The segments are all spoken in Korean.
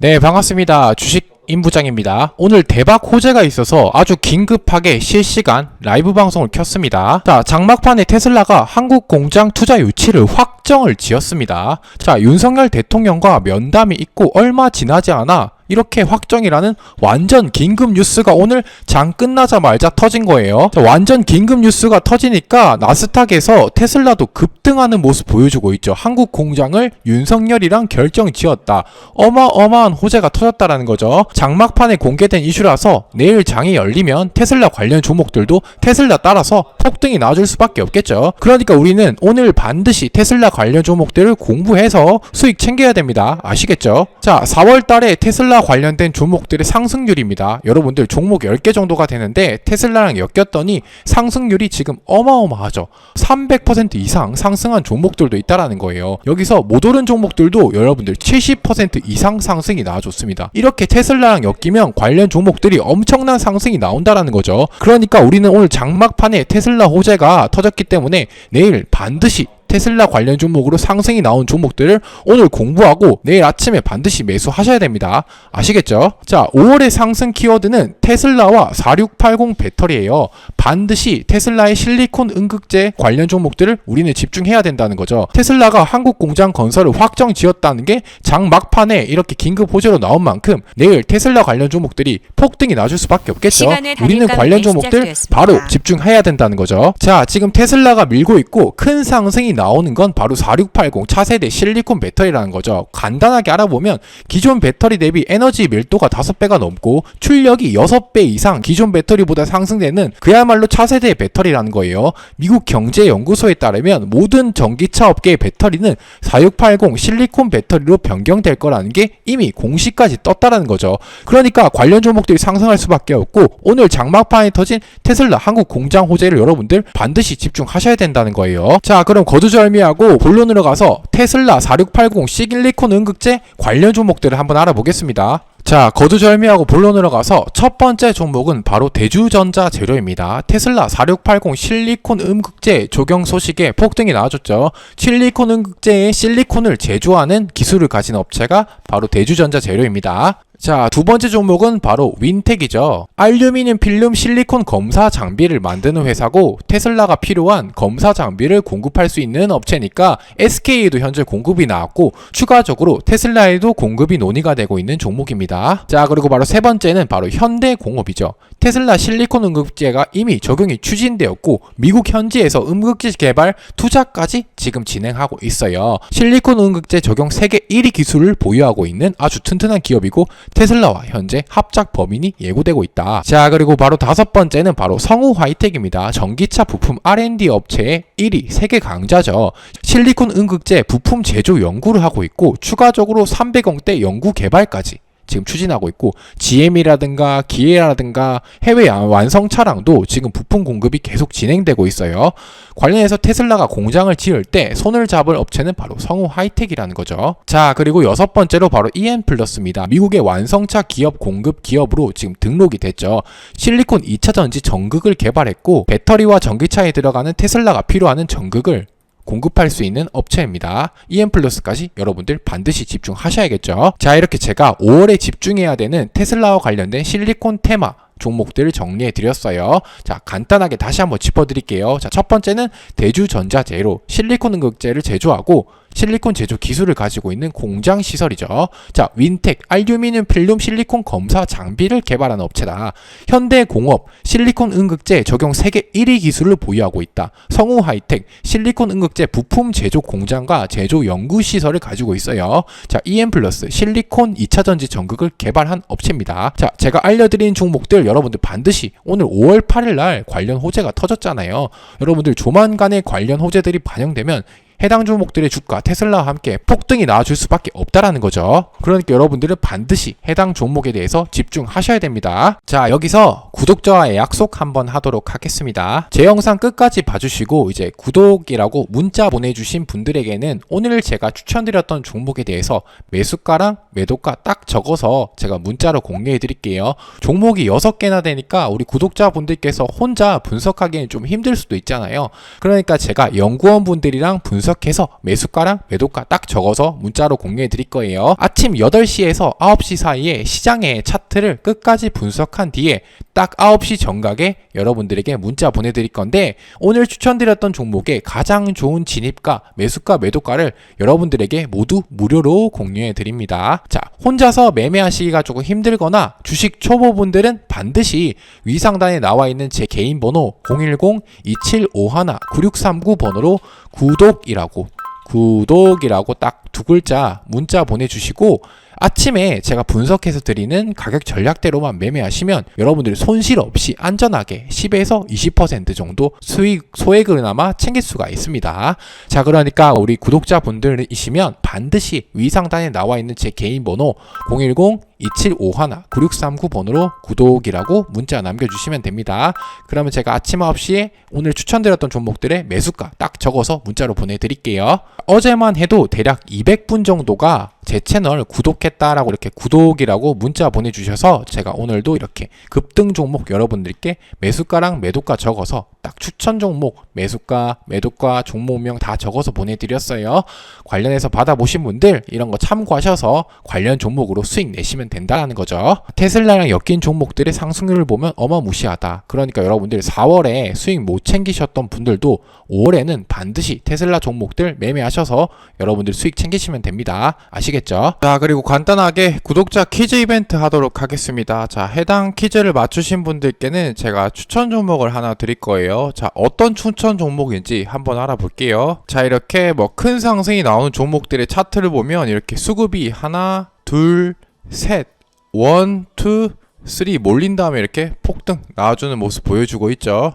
네, 반갑습니다. 주식 임부장입니다. 오늘 대박 호재가 있어서 아주 긴급하게 실시간 라이브 방송을 켰습니다. 자, 장막판에 테슬라가 한국 공장 투자 유치를 확정을 지었습니다. 자, 윤석열 대통령과 면담이 있고 얼마 지나지 않아 이렇게 확정이라는 완전 긴급 뉴스가 오늘 장 끝나자마자 터진 거예요. 자, 완전 긴급 뉴스가 터지니까 나스닥에서 테슬라도 급등하는 모습 보여주고 있죠. 한국 공장을 윤석열이랑 결정 지었다. 어마어마한 호재가 터졌다라는 거죠. 장막판에 공개된 이슈라서 내일 장이 열리면 테슬라 관련 종목들도 테슬라 따라서 폭등이 나와줄 수밖에 없겠죠. 그러니까 우리는 오늘 반드시 테슬라 관련 종목들을 공부해서 수익 챙겨야 됩니다. 아시겠죠? 자, 4월 달에 테슬라 관련된 종목들의 상승률입니다. 여러분들 종목 10개 정도가 되는데 테슬라랑 엮였더니 상승률이 지금 어마어마하죠. 300% 이상 상승한 종목들도 있다라는 거예요. 여기서 못 오른 종목들도 여러분들 70% 이상 상승이 나와줬습니다. 이렇게 테슬라랑 엮이면 관련 종목들이 엄청난 상승이 나온다라는 거죠. 그러니까 우리는 오늘 장막판에 테슬라 호재가 터졌기 때문에 내일 반드시 테슬라 관련 종목으로 상승이 나온 종목들을 오늘 공부하고 내일 아침에 반드시 매수하셔야 됩니다. 아시겠죠? 자, 5월의 상승 키워드는 테슬라와 4680 배터리예요. 반드시 테슬라의 실리콘 응급제 관련 종목들을 우리는 집중해야 된다는 거죠. 테슬라가 한국 공장 건설을 확정 지었다는 게 장 막판에 이렇게 긴급 호재로 나온 만큼 내일 테슬라 관련 종목들이 폭등이 나줄 수밖에 없겠죠. 우리는 관련 종목들 시작되었습니다. 바로 집중해야 된다는 거죠. 자, 지금 테슬라가 밀고 있고 큰 상승이 나오는 건 바로 4680 차세대 실리콘 배터리라는 거죠. 간단하게 알아보면 기존 배터리 대비 에너지 밀도가 5배가 넘고 출력이 6배 이상 기존 배터리보다 상승되는 그야말로 차세대 배터리라는 거예요. 미국 경제연구소에 따르면 모든 전기차 업계의 배터리는 4680 실리콘 배터리로 변경될 거라는 게 이미 공시까지 떴다라는 거죠. 그러니까 관련 종목들이 상승할 수밖에 없고 오늘 장막판에 터진 테슬라 한국 공장 호재를 여러분들 반드시 집중하셔야 된다는 거예요. 자, 그럼 거두 절미하고 본론으로 가서 테슬라 4680 시릴리콘 응급제 관련 종목들을 한번 알아보겠습니다. 자, 거두절미하고 본론으로 가서 첫 번째 종목은 바로 대주전자 재료입니다. 테슬라 4680 실리콘 음극재 적용 소식에 폭등이 나와줬죠. 실리콘 음극재에 실리콘을 제조하는 기술을 가진 업체가 바로 대주전자 재료입니다. 자, 두 번째 종목은 바로 윈텍이죠. 알루미늄 필름 실리콘 검사 장비를 만드는 회사고 테슬라가 필요한 검사 장비를 공급할 수 있는 업체니까 SK에도 현재 공급이 나왔고 추가적으로 테슬라에도 공급이 논의가 되고 있는 종목입니다. 자, 그리고 바로 세 번째는 바로 현대공업이죠. 테슬라 실리콘 응급제가 이미 적용이 추진되었고 미국 현지에서 응급제 개발 투자까지 지금 진행하고 있어요. 실리콘 응급제 적용 세계 1위 기술을 보유하고 있는 아주 튼튼한 기업이고 테슬라와 현재 합작 범인이 예고되고 있다. 자, 그리고 바로 다섯 번째는 바로 성우 화이텍입니다. 전기차 부품 R&D 업체의 1위 세계 강자죠. 실리콘 응급제 부품 제조 연구를 하고 있고 추가적으로 300억대 연구 개발까지 지금 추진하고 있고 GM이라든가 기아라든가 해외 완성 차량도 지금 부품 공급이 계속 진행되고 있어요. 관련해서 테슬라가 공장을 지을 때 손을 잡을 업체는 바로 성우 하이텍이라는 거죠. 자, 그리고 여섯 번째로 바로 EN 플러스입니다. 미국의 완성차 기업 공급 기업으로 지금 등록이 됐죠. 실리콘 2차 전지 전극을 개발했고 배터리와 전기차에 들어가는 테슬라가 필요하는 전극을 공급할 수 있는 업체입니다. EM 플러스까지 여러분들 반드시 집중하셔야겠죠. 자, 이렇게 제가 5월에 집중해야 되는 테슬라와 관련된 실리콘 테마 종목들을 정리해 드렸어요. 자, 간단하게 다시 한번 짚어 드릴게요. 자, 첫 번째는 대주전자 제로 실리콘 응급제를 제조하고 실리콘 제조 기술을 가지고 있는 공장 시설이죠. 자, 윈텍 알루미늄 필름 실리콘 검사 장비를 개발하는 업체다. 현대공업 실리콘 응급제 적용 세계 1위 기술을 보유하고 있다. 성우 하이텍 실리콘 응급제 부품 제조 공장과 제조 연구 시설을 가지고 있어요. 자, EM 플러스 실리콘 2차 전지 전극을 개발한 업체입니다. 자, 제가 알려드린 종목들 여러분들 반드시 오늘 5월 8일 날 관련 호재가 터졌잖아요. 여러분들 조만간에 관련 호재들이 반영되면 해당 종목들의 주가 테슬라와 함께 폭등이 나와줄 수밖에 없다라는 거죠. 그러니까 여러분들은 반드시 해당 종목에 대해서 집중하셔야 됩니다. 자, 여기서 구독자와의 약속 한번 하도록 하겠습니다. 제 영상 끝까지 봐주시고 이제 구독이라고 문자 보내주신 분들에게는 오늘 제가 추천드렸던 종목에 대해서 매수가랑 매도가 딱 적어서 제가 문자로 공개해 드릴게요. 종목이 6개나 되니까 우리 구독자분들께서 혼자 분석하기에는 좀 힘들 수도 있잖아요. 그러니까 제가 연구원 분들이랑 분석 분석해서 매수가랑 매도가 딱 적어서 문자로 공유해 드릴 거예요. 아침 8시에서 9시 사이에 시장의 차트를 끝까지 분석한 뒤에 딱 9시 정각에 여러분들에게 문자 보내드릴 건데 오늘 추천드렸던 종목의 가장 좋은 진입가, 매수가, 매도가를 여러분들에게 모두 무료로 공유해 드립니다. 자, 혼자서 매매하시기가 조금 힘들거나 주식 초보분들은 반드시 위상단에 나와 있는 제 개인 번호 010-2751-9639 번호로 구독이라고 구독이라고 딱 두 글자 문자 보내주시고 아침에 제가 분석해서 드리는 가격 전략대로만 매매하시면 여러분들이 손실 없이 안전하게 10에서 20% 정도 수익 소액을나마 챙길 수가 있습니다. 자, 그러니까 우리 구독자분들이시면 반드시 위상단에 나와 있는 제 개인 번호 010 2751-9639 번호로 구독이라고 문자 남겨주시면 됩니다. 그러면 제가 아침 9시에 오늘 추천드렸던 종목들의 매수가 딱 적어서 문자로 보내드릴게요. 어제만 해도 대략 200분 정도가 제 채널 구독했다라고 이렇게 구독이라고 문자 보내주셔서 제가 오늘도 이렇게 급등 종목 여러분들께 매수가랑 매도가 적어서 딱 추천 종목 매수가 매도가 종목명 다 적어서 보내드렸어요. 관련해서 받아보신 분들 이런 거 참고하셔서 관련 종목으로 수익 내시면 된다는 거죠. 테슬라랑 엮인 종목들의 상승률을 보면 어마무시하다. 그러니까 여러분들 4월에 수익 못 챙기셨던 분들도 5월에는 반드시 테슬라 종목들 매매하셔서 여러분들 수익 챙기시면 됩니다. 아시겠죠? 자, 그리고 간단하게 구독자 퀴즈 이벤트 하도록 하겠습니다. 자, 해당 퀴즈를 맞추신 분들께는 제가 추천 종목을 하나 드릴 거예요. 자, 어떤 추천 종목인지 한번 알아볼게요. 자, 이렇게 뭐 큰 상승이 나오는 종목들의 차트를 보면 이렇게 수급이 하나, 둘, 셋, 원, 투, 쓰리 몰린 다음에 이렇게 폭등 나와주는 모습 보여주고 있죠.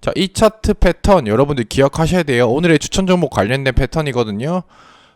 자, 이 차트 패턴 여러분들 기억하셔야 돼요. 오늘의 추천 종목 관련된 패턴이거든요.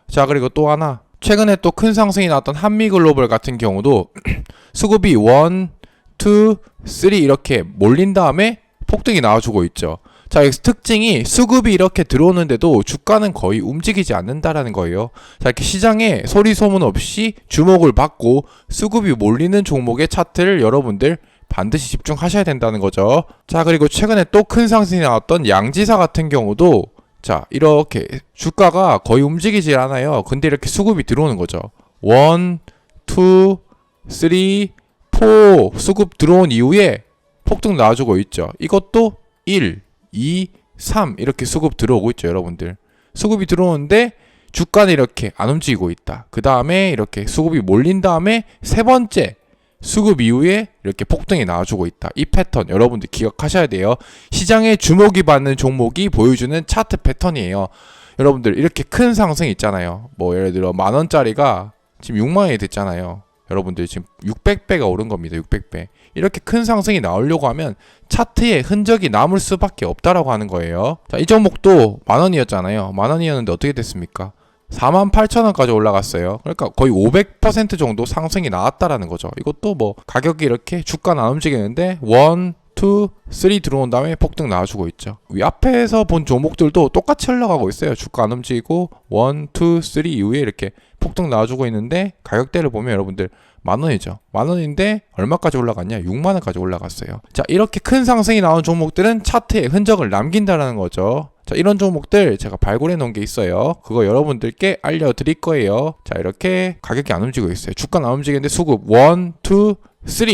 자, 그리고 또 하나. 최근에 또 큰 상승이 나왔던 한미글로벌 같은 경우도 수급이 1, 2, 3 이렇게 몰린 다음에 폭등이 나와주고 있죠. 자, 여기 특징이 수급이 이렇게 들어오는데도 주가는 거의 움직이지 않는다라는 거예요. 자, 이렇게 시장에 소리 소문 없이 주목을 받고 수급이 몰리는 종목의 차트를 여러분들 반드시 집중하셔야 된다는 거죠. 자, 그리고 최근에 또 큰 상승이 나왔던 양지사 같은 경우도 자, 이렇게 주가가 거의 움직이지 않아요. 근데 이렇게 수급이 들어오는 거죠. 1, 2, 3, 4 수급 들어온 이후에 폭등 나와주고 있죠. 이것도 1, 2, 3 이렇게 수급 들어오고 있죠, 여러분들. 수급이 들어오는데 주가는 이렇게 안 움직이고 있다. 그 다음에 이렇게 수급이 몰린 다음에 세 번째 수급 이후에 이렇게 폭등이 나와주고 있다. 이 패턴 여러분들 기억하셔야 돼요. 시장에 주목이 받는 종목이 보여주는 차트 패턴이에요. 여러분들 이렇게 큰 상승 있잖아요. 뭐 예를 들어 만 원짜리가 지금 6만 원이 됐잖아요. 여러분들 지금 600배가 오른 겁니다. 600배. 이렇게 큰 상승이 나오려고 하면 차트에 흔적이 남을 수밖에 없다라고 하는 거예요. 자, 이 종목도 만 원이었잖아요. 만 원이었는데 어떻게 됐습니까? 4만 8천 원까지 올라갔어요. 그러니까 거의 500% 정도 상승이 나왔다라는 거죠. 이것도 뭐 가격이 이렇게 주가는 안 움직이는데 1, 2, 3 들어온 다음에 폭등 나와주고 있죠. 위 앞에서 본 종목들도 똑같이 흘러가고 있어요. 주가 안 움직이고 1, 2, 3 이후에 이렇게 폭등 나와주고 있는데 가격대를 보면 여러분들 만 원이죠. 만 원인데 얼마까지 올라갔냐? 6만 원까지 올라갔어요. 자, 이렇게 큰 상승이 나온 종목들은 차트에 흔적을 남긴다라는 거죠. 자, 이런 종목들 제가 발굴해 놓은 게 있어요. 그거 여러분들께 알려드릴 거예요. 자, 이렇게 가격이 안 움직이고 있어요. 주가는 안 움직이는데 수급 1, 2, 3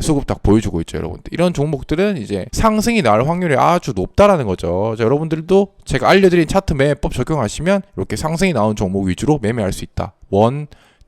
수급 딱 보여주고 있죠, 여러분들. 이런 종목들은 이제 상승이 날 확률이 아주 높다라는 거죠. 자, 여러분들도 제가 알려드린 차트 매매법 적용하시면 이렇게 상승이 나온 종목 위주로 매매할 수 있다. 1,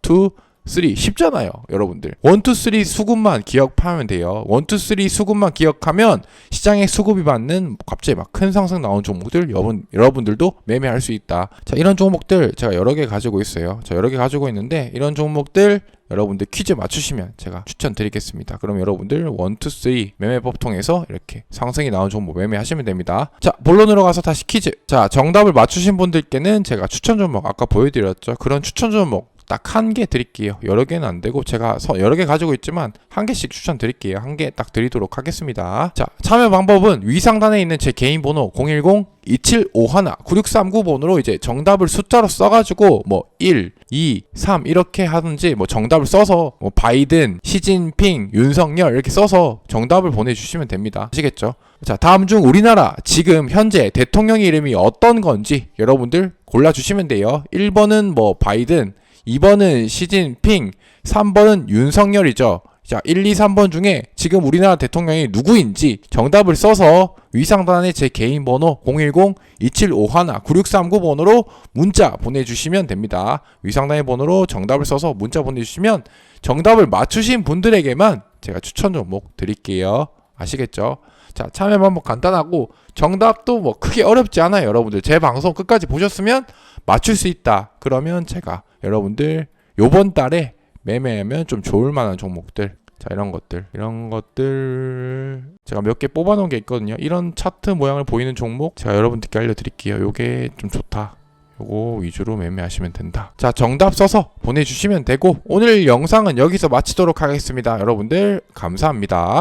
2, 3 쉽잖아요 여러분들 1, 2, 3 수급만 기억하면 돼요 1, 2, 3 수급만 기억하면 시장에 수급이 받는 갑자기 막 큰 상승 나온 종목들 여러분, 여러분들도 매매할 수 있다 자 이런 종목들 제가 여러 개 가지고 있어요 자 여러 개 가지고 있는데 이런 종목들 여러분들 퀴즈 맞추시면 제가 추천드리겠습니다. 그럼 여러분들 1, 2, 3 매매법 통해서 이렇게 상승이 나온 종목 매매하시면 됩니다. 자, 본론으로 가서 다시 퀴즈. 자, 정답을 맞추신 분들께는 제가 추천 종목 아까 보여드렸죠. 그런 추천 종목 딱 한 개 드릴게요. 여러 개는 안 되고 제가 서- 여러 개 가지고 있지만 한 개씩 추천드릴게요. 한 개 딱 드리도록 하겠습니다. 자, 참여 방법은 위 상단에 있는 제 개인 번호 010 2751 9639번으로 이제 정답을 숫자로 써가지고 뭐 1, 2, 3 이렇게 하든지 뭐 정답을 써서 뭐 바이든, 시진핑, 윤석열 이렇게 써서 정답을 보내주시면 됩니다. 아시겠죠? 자, 다음 중 우리나라 지금 현재 대통령 이름이 어떤 건지 여러분들 골라주시면 돼요. 1번은 뭐 바이든, 2번은 시진핑, 3번은 윤석열이죠. 자, 1, 2, 3번 중에 지금 우리나라 대통령이 누구인지 정답을 써서 위상단에 제 개인 번호 010-2751-9639번으로 문자 보내주시면 됩니다. 위상단의 번호로 정답을 써서 문자 보내주시면 정답을 맞추신 분들에게만 제가 추천 종목 드릴게요. 아시겠죠? 자, 참여 방법 간단하고 정답도 뭐 크게 어렵지 않아요, 여러분들. 제 방송 끝까지 보셨으면 맞출 수 있다. 그러면 제가 여러분들 요번 달에 매매하면 좀 좋을 만한 종목들. 자, 이런 것들. 이런 것들 제가 몇 개 뽑아 놓은 게 있거든요. 이런 차트 모양을 보이는 종목 제가 여러분들께 알려 드릴게요. 요게 좀 좋다. 요거 위주로 매매하시면 된다. 자, 정답 써서 보내주시면 되고, 오늘 영상은 여기서 마치도록 하겠습니다. 여러분들, 감사합니다.